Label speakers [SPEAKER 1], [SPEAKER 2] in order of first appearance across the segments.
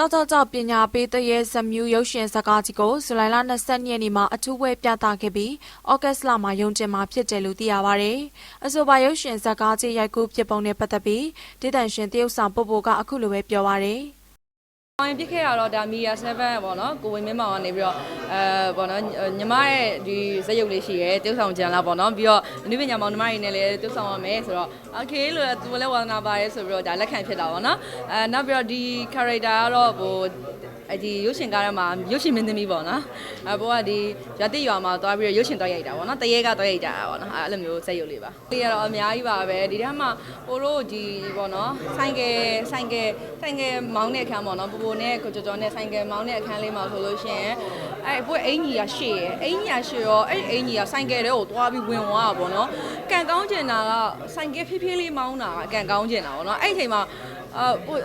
[SPEAKER 1] ကြောက်ကြောက်ကြောက်ပညာပေးတဲ့ရဲ့ဇမြူရုပ်ရှင်ဇာတ်ကားကြီးကိုဇူလိုင်လ22ရက်နေ့မှာအထူးပွဲပြသခဲ့ပြီးဩဂတ်စ်လမှာရုံတင်မှာဖြစ်တယ်လို့သိရပါဗျ။အဆိုပါရုပ်ရှင်ဇာတ်ကားကြီးရိုက်ကူးဖြစ်ပုံနဲ့ပတ်သက်ပြီးဒေသန်ရှင်တရုတ်ဆောင်ပုပ်ပိုကအခုလိုပဲပြောပါဗျ။။
[SPEAKER 2] အောင်ပြစ်ခဲ့တာတော့ဒါမီယာ7ပေါ့နော်ကိုဝင်းမင်းမောင်ကနေပြီးတော့အဲပေါ့နော်ညီမရဲ့ဒီဇက်ရုပ်လေးရှိရဲတုပ်ဆောင်ကြံလာပေါ့နော်ပြီးတော့အနုပညာမောင်နှမတွေနဲ့လည်းတုပ်ဆောင်ရမယ်ဆိုတော့ okay လို့သူလည်းဝါသနာပါရဲဆိုပြီးတော့ဒါလက်ခံဖြစ်တာပေါ့နော်အဲနောက်ပြီးတော့ဒီ character ကတော့ဟို အဒီရုပ်ရှင်ကားထဲမှာရုပ်ရှင်မင်းသမီးပေါ့နော်အဲဘောကဒီရတိရွာမှာသွားပြီးတော့ရုပ်ရှင်သွားရိုက်တာပေါ့နော်တရေကသွားရိုက်ကြတာပေါ့နော်အဲအဲ့လိုမျိုးဇက်ရုပ်လေးပါဒီကတော့အများကြီးပါပဲဒီထဲမှာဟိုတို့ဒီပေါ့နော်ဆိုင်ကယ်ဆိုင်ကယ်ဆိုင်ကယ်မောင်းတဲ့အခန်းပေါ့နော်ပူပူနဲ့ကိုကျော်ကျော်နဲ့ဆိုင်ကယ်မောင်းတဲ့အခန်းလေးမှာဆိုလို့ရှိရင်အဲ့ဘွဲအင်ကြီးကရှေ့ရယ်အင်ကြီးကရှေ့ရောအဲ့အင်ကြီးကဆိုင်ကယ်တွေကိုသွားပြီးဝင်သွားတာပေါ့နော် ကန်ကောင်းကျင်တာကဆိုင်ကယ်ဖြည်းဖြည်းလေးမောင်းတာကကန်ကောင်းကျင်တာပေါ့နော်အဲ့ဒီအချိန်မှာအာဟို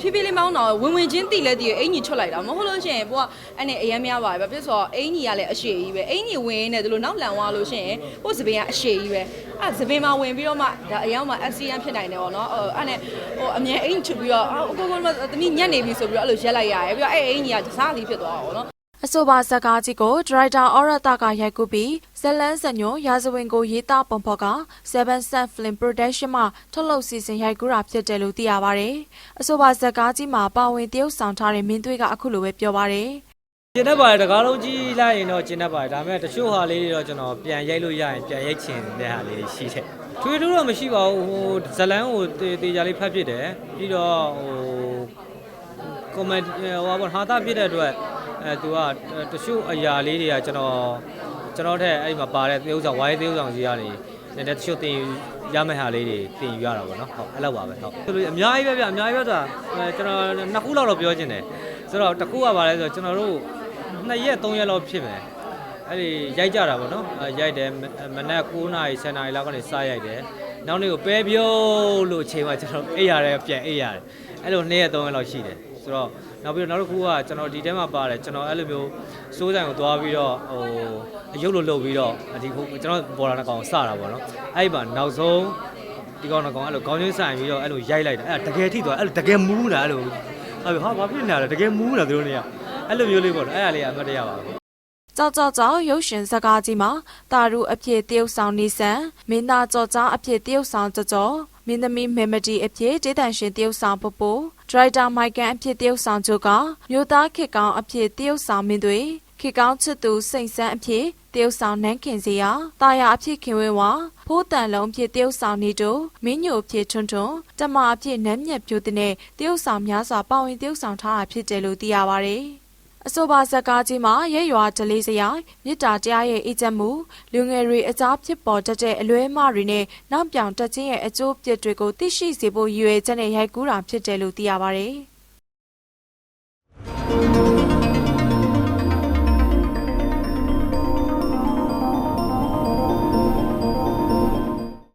[SPEAKER 2] ဖြည်းဖြည်းလေးမောင်းတော့ဝင်ဝင်ချင်းတီလဲတီရအင်ကြီးချွတ်လိုက်တာမဟုတ်လို့ရှိရင်ဘိုကအဲ့နဲ့အရမ်းများပါပဲပြစ်ဆိုတော့အင်ကြီးကလည်းအရှိကြီးပဲအင်ကြီးဝင်နေတယ်လို့နောက်လန်သွားလို့ရှိရင်ဟိုစပင်ကအရှိကြီးပဲအဲ့စပင်မှာဝင်ပြီးတော့မှဒါအရောက်မှ accident ဖြစ်နိုင်တယ်ပေါ့နော်အဲ့နဲ့ဟိုအမြဲအင်ကြီးချွတ်ပြီးတော့အော်ကိုကိုသမီးညက်နေပြီဆိုပြီးတော့အဲ့လိုရက်လိုက်ရတယ်ပြီးတော့အဲ့အင်ကြီးကစားလေးဖြစ်သွားတာပေါ့နော်
[SPEAKER 1] အဆိုပါဇာတ်ကားကြီးကိုဒရိုက်တာအော်ရတာကရိုက်ကူးပြီးဇလန်းဇညိုရာဇဝင်ကိုရေးသားပုံဖော်က7 Sun Film Production မှထုတ်လုပ်စီစဉ်ရိုက်ကူးတာဖြစ်တယ်လို့သိရပါဗျ။အဆိုပါဇာတ်ကားကြီးမှာပါဝင်တရုပ်ဆောင်ထားတဲ့မင်းသွေးကအခုလိုပဲပြောပါဗျ။
[SPEAKER 3] ကျင်းတတ်ပါတယ်တကားလုံးကြီးလိုက်ရင်တော့ကျင်းတတ်ပါတယ်ဒါပေမဲ့တချို့ဟာလေးတွေတော့ကျွန်တော်ပြန်ရိုက်လို့ရရင်ပြန်ရိုက်ချင်တဲ့ဟာလေးတွေရှိတယ်ထွေထူးတော့မရှိပါဘူးဟိုဇလန်းကိုတေတေချာလေးဖတ်ဖြစ်တယ်ပြီးတော့ဟိုကွန်မန့်ဟိုဟာပေါ့ဟာတာဖြစ်တဲ့အတွက် အဲသူကတချို့အရာလေးတွေကကျွန်တော်ကျွန်တော်ထက်အဲ့ဒီမှာပါတဲ့သေဥဆောင်ဝိုင်းသေဥဆောင်စီကနေနည်းနည်းတချို့တင်ယူရမယ့်ဟာလေးတွေတင်ယူရတာပေါ့နော်ဟုတ်အဲ့လောက်ပါပဲဟုတ်ဆိုလို့အများကြီးပဲဗျအများကြီးပဲဆိုတာအဲကျွန်တော်နှစ်ခုလောက်တော့ပြောချင်တယ်ဆိုတော့တစ်ခုကပါလဲဆိုတော့ကျွန်တော်တို့နှစ်ရက်သုံးရက်လောက်ဖြစ်မယ်အဲ့ဒီရိုက်ကြတာပေါ့နော်အဲရိုက်တယ်မမနက်9နာရီ10နာရီလောက်ကနေစရိုက်တယ်နောက်နေ့ကိုပဲပြုတ်လို့အချိန်မှကျွန်တော်အိပ်ရတယ်ပြန်အိပ်ရတယ်အဲ့လိုနှစ်ရက်သုံးရက်လောက်ရှိတယ် ဆိုတော့နောက်ပြီးတော့နောက်တစ်ခုကကျွန်တော်ဒီထဲမှာပါတယ်ကျွန်တော်အဲ့လိုမျိုးစိုးဆိုင်ကိုသွားပြီးတော့ဟိုအယုတ်လို့လုပ်ပြီးတော့ဒီခုကျွန်တော်ဘော်လာတစ်ကောင်စတာပေါ့နော်အဲ့ဒီမှာနောက်ဆုံးဒီကောင်တစ်ကောင်အဲ့လိုခေါင်းချင်းဆိုင်ပြီးတော့အဲ့လိုရိုက်လိုက်တာအဲ့ဒါတကယ်ထိသွားအဲ့လိုတကယ်မူးတာအဲ့လိုအဲ့ဟာဘာဖြစ်နေလဲတကယ်မူးတာသူတို့နေရအဲ့လိုမျိုးလေးပေါ့နော်အဲ့ဒါလေးကအမှတ်တရပါဘူး
[SPEAKER 1] ကြောက်ကြောက်ကြောက်ရုပ်ရှင်ဇာတ်ကားကြီးမှာတာရုအဖြစ်တရုတ်ဆောင်နေဆန်မင်းသားကြော်ကြားအဖြစ်တရုတ်ဆောင်ကြော်ကြော်မင်းသမီးမေမဒီအဖြစ်ဒေသန်ရှင်တရုတ်ဆောင်ပပို ဒရိုက်တာမိုက်ကန်အဖြစ်တရုတ်ဆောင်ချုပ်ကမြို့သားခေတ်ကောင်းအဖြစ်တရုတ်ဆောင်မင်းတွေခေတ်ကောင်းချစ်သူစိန်ဆန်းအဖြစ်တရုတ်ဆောင်နန်းခင်စီယာတာယာအဖြစ်ခင်ဝင်းဝါဖိုးတန်လုံးအဖြစ်တရုတ်ဆောင်နေတို့မင်းညိုအဖြစ်ထွန်းထွန်းတမအဖြစ်နမ်းမြတ်ပြိုတဲ့နဲ့တရုတ်ဆောင်များစွာပါဝင်တရုတ်ဆောင်ထားတာဖြစ်တယ်လို့သိရပါတယ်။ အဆိုပါဇက်ကားကြီးမှာရဲရွာဒလေးစရိုက်မြစ်တာတရားရဲ့အေးချမ်းမှုလူငယ်တွေအကြားဖြစ်ပေါ်တတ်တဲ့အလွဲမှားတွေနဲ့နောက်ပြောင်တက်ခြင်းရဲ့အကျိုးပြစ်တွေကိုသိရှိစေဖို့ရည်ရွယ်ချက်နဲ့ရိုက်ကူးတာဖြစ်တယ်လို့သိရပါတယ်။